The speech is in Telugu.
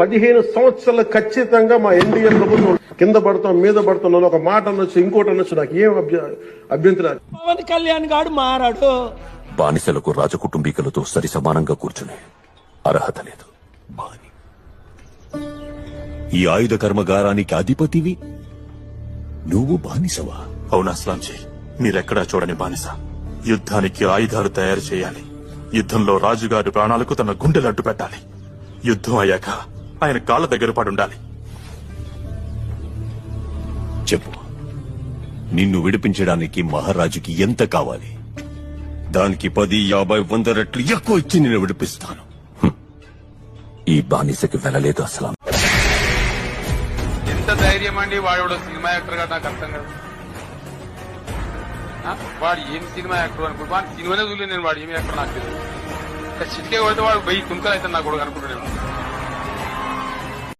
పదిహేను సంవత్సరాలు ఖచ్చితంగా మా ఎన్డీఏ ప్రభుత్వం కింద పడతాం మీద పడతాం నన్ను ఒక మాట అనొచ్చు ఇంకోటి అనొచ్చు నాకు ఏం అభ్య- అభ్యంతరం పవన్ కళ్యాణ్ గాడు మారాడు. బానిసలకు రాజకుటుంబీకులతో సరి సమానంగా కూర్చునే అర్హత లేదు. బాని. ఈ ఆయుధ కర్మగారానికి అధిపతివి నువ్వు బానిసవా? అవునా స్లాంజీ మీరెక్కడా చూడని బానిస? యుద్ధానికి ఆయుధాలు తయారు చేయాలి. యుద్ధంలో రాజుగారి ప్రాణాలకు తన గుండెలు అడ్డు పెట్టాలి. యుద్ధం అయ్యాక ఆయన కాళ్ళ దగ్గర పడుండాలి చెప్పు. నిన్ను విడిపించడానికి మహారాజుకి ఎంత కావాలి? దానికి పది యాభై వంద రెట్లు ఎక్కువ ఇచ్చి నేను విడిపిస్తాను. ఈ బానిసకి వెళ్ళలేదు అసలు. ఎంత ధైర్యం అండి వాడు సినిమా యాక్టర్గా నాకు అర్థం కాదు? వాడు ఏం సినిమా యాక్టర్ అనుకుంటా? వాడు సినిమానే చూడలేదు నేను వాడు ఏం యాక్టర్ నాకు తెలియదు. చిటికే కొడితే వాడు వెయ్యి తుంకలు అయితే నాకు కూడా అనుకుంటున్నాను